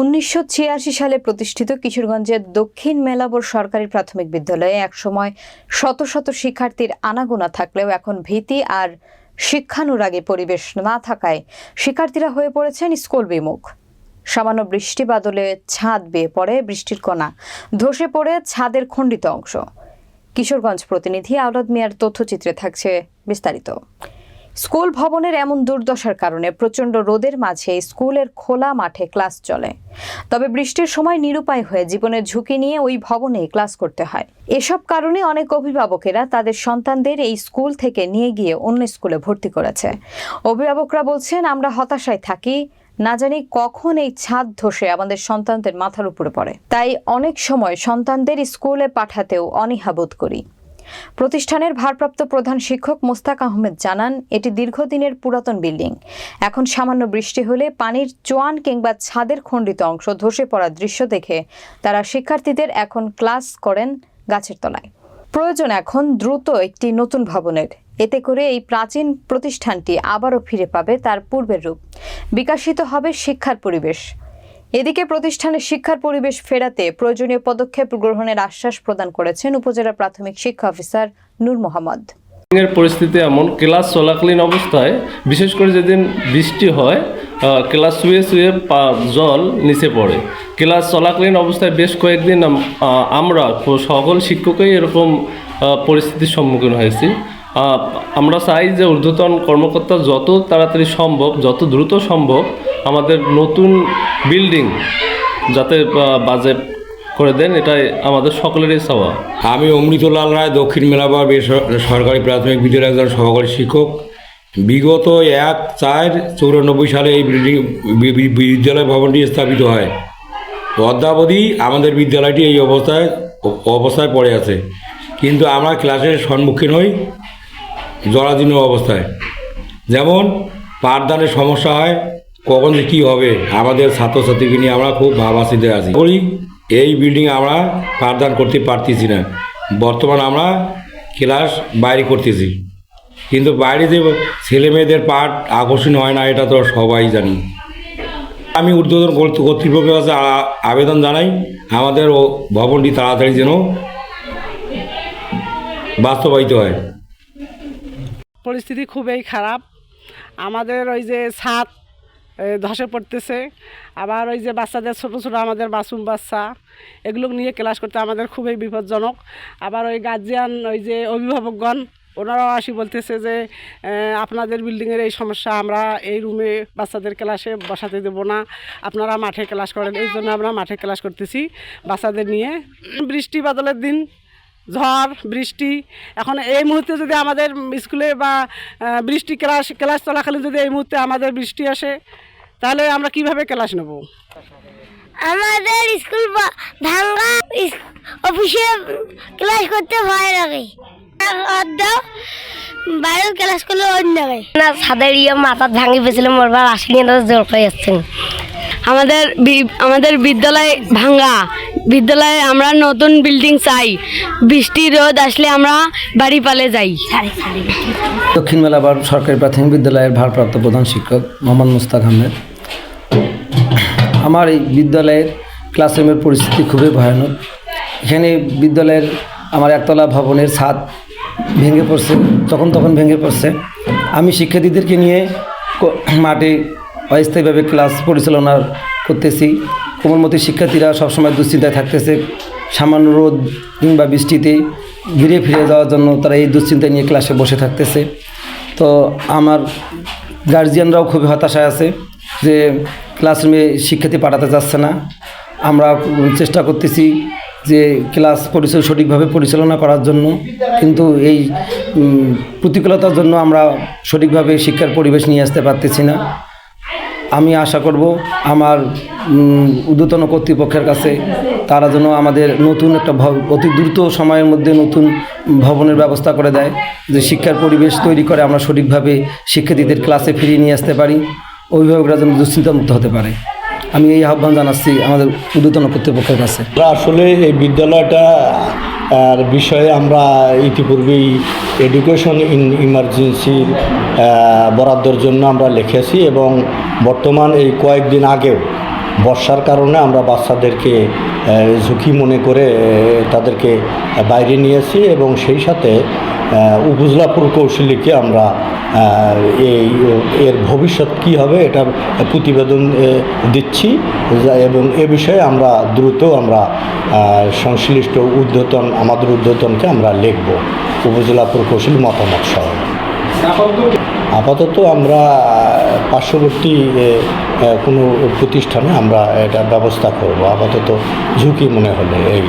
উনিশশো ছিয়াশি সালে প্রতিষ্ঠিত কিশোরগঞ্জের দক্ষিণ মেলাবর সরকারি প্রাথমিক বিদ্যালয়ে একসময় শত শত শিক্ষার্থীর আনাগোনা থাকলেও এখন ভীতি আর শিক্ষানুরাগী পরিবেশ না থাকায় শিক্ষার্থীরা হয়ে পড়েছেন স্কুল বিমুখ। সামান্য বৃষ্টি বাদলে ছাদ বেয়ে পড়ে বৃষ্টির কণা। ধসে পড়ে ছাদের খণ্ডিত অংশ। কিশোরগঞ্জ প্রতিনিধি আওলাদ মিয়ার তথ্যচিত্রে থাকছে বিস্তারিত। স্কুল ভবনের এমন দুর্দশার কারণে প্রচণ্ড রোদের মাঝে স্কুলের খোলা মাঠে ক্লাস চলে। তবে বৃষ্টির সময় নিরুপায় হয়ে জীবনের ঝুঁকি নিয়ে ওই ভবনেই ক্লাস করতে হয়। এসব কারণে অনেক অভিভাবকেরা তাদের সন্তানদের এই স্কুল থেকে নিয়ে গিয়ে অন্য স্কুলে ভর্তি করেছে। অভিভাবকরা বলছেন, আমরা হতাশায় থাকি, না জানি কখন এই ছাদ ধসে আমাদের সন্তানদের মাথার উপরে পড়ে। তাই অনেক সময় সন্তানদের স্কুলে পাঠাতেও অনীহাবোধ করি। প্রতিষ্ঠানের ভারপ্রাপ্ত প্রধান শিক্ষক মোস্তাক আহমেদ জানান, এটি দীর্ঘদিনের পুরাতন বিল্ডিং। এখন সামান্য বৃষ্টি হলে পানির চোয়ান কিংবা ছাদের খণ্ডিত অংশ ধসে পড়ার দৃশ্য দেখে তারা শিক্ষার্থীদের এখন ক্লাস করেন গাছের তলায়। প্রয়োজন এখন দ্রুত একটি নতুন ভবনের। এতে করে এই প্রাচীন প্রতিষ্ঠানটি আবারও ফিরে পাবে তার পূর্বের রূপ। বিকাশিত হবে শিক্ষার পরিবেশ। এদিকে প্রতিষ্ঠানের শিক্ষার পরিবেশ ফেরাতে প্রয়োজনীয় পদক্ষেপ গ্রহণের আশ্বাস প্রদান করেছেন উপজেলা প্রাথমিক শিক্ষা অফিসার নূর মোহাম্মদ। এর পরিস্থিতি এমন, ক্লাস চলাকালীন অবস্থায়, বিশেষ করে যেদিন বৃষ্টি হয় ক্লাস শুয়ে শুয়ে জল নিচে পড়ে। ক্লাস চলাকালীন অবস্থায় বেশ কয়েকদিন আমরা সকল শিক্ষকই এরকম পরিস্থিতির সম্মুখীন হয়েছি। আমরা চাই যে ঊর্ধ্বতন কর্মকর্তা যত তাড়াতাড়ি সম্ভব, যত দ্রুত সম্ভব আমাদের নতুন বিল্ডিং যাতে বাজেট করে দেন, এটাই আমাদের সকলেরই চাওয়া। আমি অমৃতলাল রায়, দক্ষিণ মেলাবার সরকারি প্রাথমিক বিদ্যালয়ের একজন সহকারী শিক্ষক। বিগত এক চার চৌরানব্বই সালে এই বিল্ডিং বিদ্যালয় ভবনটি স্থাপিত হয়। অদ্যাবধি আমাদের বিদ্যালয়টি এই অবস্থায় অবস্থায় পড়ে আছে। কিন্তু আমরা ক্লাসের সম্মুখীন হই। জরাজীর্ণ অবস্থায়। যেমন, পাঠদানের সমস্যা হয়, কখন যে কী হবে, আমাদের ছাত্রছাত্রীকে নিয়ে আমরা খুব ভাবাসিতে আছি। বলি, এই বিল্ডিং আমরা পাঠদান করতে পারতেছি না। বর্তমান আমরা ক্লাস বাইরে করতেছি। কিন্তু বাইরে যে ছেলে মেয়েদের পাঠ আকর্ষণ হয় না, এটা তো সবাই জানি। আমি কর্তৃ- কর্তৃপক্ষের কাছে আবেদন জানাই, আমাদের ও ভবনটি তাড়াতাড়ি যেন বাস্তবায়িত হয়। পরিস্থিতি খুবই খারাপ। আমাদের ওই যে ছাদ ধসে পড়তেছে। আবার ওই যে বাচ্চাদের, ছোটো ছোটো আমাদের মাসুম বাচ্চা, এগুলো নিয়ে ক্লাস করতে আমাদের খুবই বিপজ্জনক। আবার ওই গার্জিয়ান ওই যে অভিভাবকগণ, ওনারাও আসি বলতেছে যে আপনাদের বিল্ডিংয়ের এই সমস্যা, আমরা এই রুমে বাচ্চাদের ক্লাসে বসাতে দেব না। আপনারা মাঠে ক্লাস করেন, এই জন্য আমরা মাঠে ক্লাস করতেছি বাচ্চাদের নিয়ে। বৃষ্টি বাদলের দিন ঝড় বৃষ্টি। এখন এই মুহূর্তে যদি আমাদের স্কুলে বা বৃষ্টি ক্লাস ক্লাস চলাকালীন যদি এই মুহূর্তে আমাদের বৃষ্টি আসে তাহলে আমরা কীভাবে ক্লাস নেব? আমাদের স্কুল বা- ভাঙ্গা অফিসে ক্লাস করতে ভয় লাগে। অর্ধ বাইরে ক্লাস করলে অন্য লাগে। না ছাদের ইয়ে মাথা ভাঙি পেয়েছিল মরবার আসেনি জোর করে যাচ্ছেন আমাদের আমাদের বিদ্যালয় ভাঙ্গা। বিদ্যালয়ে আমরা নতুন বিল্ডিং চাই। বৃষ্টি রোদ আসলে আমরা বাড়ি পালে যাই। দক্ষিণ মেলাবার সরকারি প্রাথমিক বিদ্যালয়ের ভারপ্রাপ্ত প্রধান শিক্ষক মোহাম্মদ মুস্তাক আহমেদ। আমার এই বিদ্যালয়ের ক্লাসরুমের পরিস্থিতি খুবই ভয়ানক। এখানে বিদ্যালয়ের আমার একতলা ভবনের ছাদ ভেঙে পড়ছে, তখন তখন ভেঙে পড়ছে। আমি শিক্ষার্থীদেরকে নিয়ে মাঠে অস্থায়ীভাবে ক্লাস পরিচালনা করতেছি। কোমলমতি শিক্ষার্থীরা সবসময় দুশ্চিন্তায় থাকতেছে। সামান্য রোদ কিংবা বৃষ্টিতে ঘিরে ফিরে যাওয়ার জন্য তারা এই দুশ্চিন্তায় নিয়ে ক্লাসে বসে থাকতেছে। তো আমার গার্জিয়ানরাও খুবই হতাশায় আছে যে ক্লাসরুমে শিক্ষার্থী পাঠাতে যাচ্ছে না। আমরা চেষ্টা করতেছি যে ক্লাস পরিচয় সঠিকভাবে পরিচালনা করার জন্য। কিন্তু এই প্রতিকূলতার জন্য আমরা সঠিকভাবে শিক্ষার পরিবেশ নিয়ে আসতে পারতেছি না। আমি আশা করব আমার ঊর্ধ্বতন কর্তৃপক্ষের কাছে তারা যেন আমাদের নতুন একটা অতি দ্রুত সময়ের মধ্যে নতুন ভবনের ব্যবস্থা করে দেয়, যে শিক্ষার পরিবেশ তৈরি করে আমরা সঠিকভাবে শিক্ষার্থীদের ক্লাসে ফিরিয়ে নিয়ে আসতে পারি, অভিভাবকরা যেন দুশ্চিন্তামুক্ত হতে পারে। আমি এই আহ্বান জানাচ্ছি আমাদের ঊর্ধ্বতন কর্তৃপক্ষের কাছে। আসলে এই বিদ্যালয়টা, আর বিষয়ে আমরা ইতিপূর্বেই এডুকেশন ইন ইমার্জেন্সির বরাদ্দর জন্য আমরা লিখেছি এবং বর্তমান এই কয়েকদিন আগেও বর্ষার কারণে আমরা বাচ্চাদেরকে ঝুঁকি মনে করে তাদেরকে বাইরে নিয়েছি এবং সেই সাথে উপজেলা প্রকৌশলীকে আমরা এই এর ভবিষ্যৎ কী হবে এটা প্রতিবেদন দিচ্ছি। এবং এ বিষয়ে আমরা দ্রুত আমরা সংশ্লিষ্ট উদ্যতন আমাদের উদ্যতনকে আমরা লিখব উপজেলা প্রকৌশলী মতামত সহ। আপাতত আমরা পার্শ্ববর্তী কোনো প্রতিষ্ঠানে আমরা এটা ব্যবস্থা করব। আপাতত ঝুঁকি মনে হলে এই।